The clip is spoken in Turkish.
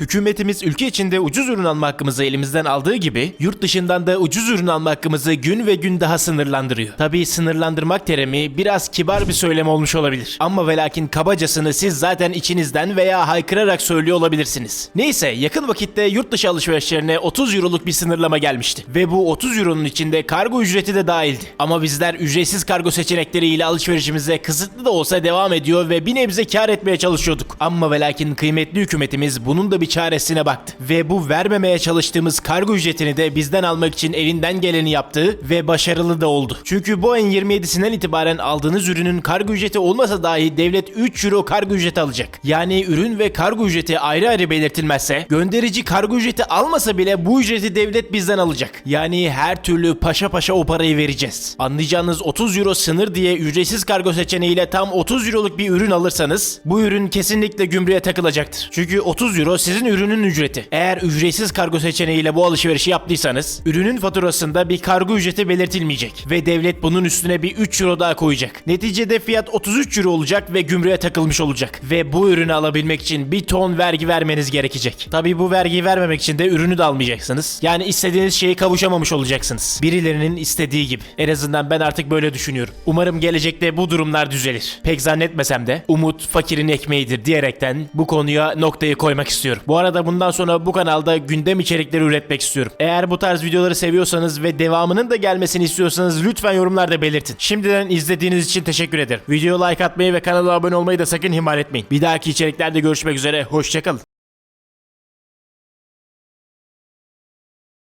Hükümetimiz ülke içinde ucuz ürün alma hakkımızı elimizden aldığı gibi yurt dışından da ucuz ürün alma hakkımızı gün ve gün daha sınırlandırıyor. Tabii sınırlandırmak terimi biraz kibar bir söylem olmuş olabilir. Ama ve lakin kabacasını siz zaten içinizden veya haykırarak söylüyor olabilirsiniz. Neyse yakın vakitte yurt dışı alışverişlerine 30 euroluk bir sınırlama gelmişti. Ve bu 30 euronun içinde kargo ücreti de dahildi. Ama bizler ücretsiz kargo seçenekleriyle alışverişimize kısıtlı da olsa devam ediyor ve bir nebze kar etmeye çalışıyorduk. Ama ve lakin kıymetli hükümetimiz bunun da bir çaresine baktı. Ve bu vermemeye çalıştığımız kargo ücretini de bizden almak için elinden geleni yaptı ve başarılı da oldu. Çünkü bu ayın 27'sinden itibaren aldığınız ürünün kargo ücreti olmasa dahi devlet 3 euro kargo ücreti alacak. Yani ürün ve kargo ücreti ayrı ayrı belirtilmezse gönderici kargo ücreti almasa bile bu ücreti devlet bizden alacak. Yani her türlü paşa paşa o parayı vereceğiz. Anlayacağınız 30 euro sınır diye ücretsiz kargo seçeneğiyle tam 30 euroluk bir ürün alırsanız bu ürün kesinlikle gümrüğe takılacaktır. Çünkü 30 euro sizin ürünün ücreti. Eğer ücretsiz kargo seçeneğiyle bu alışverişi yaptıysanız ürünün faturasında bir kargo ücreti belirtilmeyecek ve devlet bunun üstüne bir 3 euro daha koyacak. Neticede fiyat 33 euro olacak ve gümrüğe takılmış olacak. Ve bu ürünü alabilmek için bir ton vergi vermeniz gerekecek. Tabii bu vergiyi vermemek için de ürünü de almayacaksınız. Yani istediğiniz şeyi kavuşamamış olacaksınız. Birilerinin istediği gibi. En azından ben artık böyle düşünüyorum. Umarım gelecekte bu durumlar düzelir. Pek zannetmesem de umut fakirin ekmeğidir diyerekten bu konuya noktayı koymak istiyorum. Bu arada bundan sonra bu kanalda gündem içerikleri üretmek istiyorum. Eğer bu tarz videoları seviyorsanız ve devamının da gelmesini istiyorsanız lütfen yorumlarda belirtin. Şimdiden izlediğiniz için teşekkür ederim. Videoya like atmayı ve kanala abone olmayı da sakın ihmal etmeyin. Bir dahaki içeriklerde görüşmek üzere. Hoşçakalın.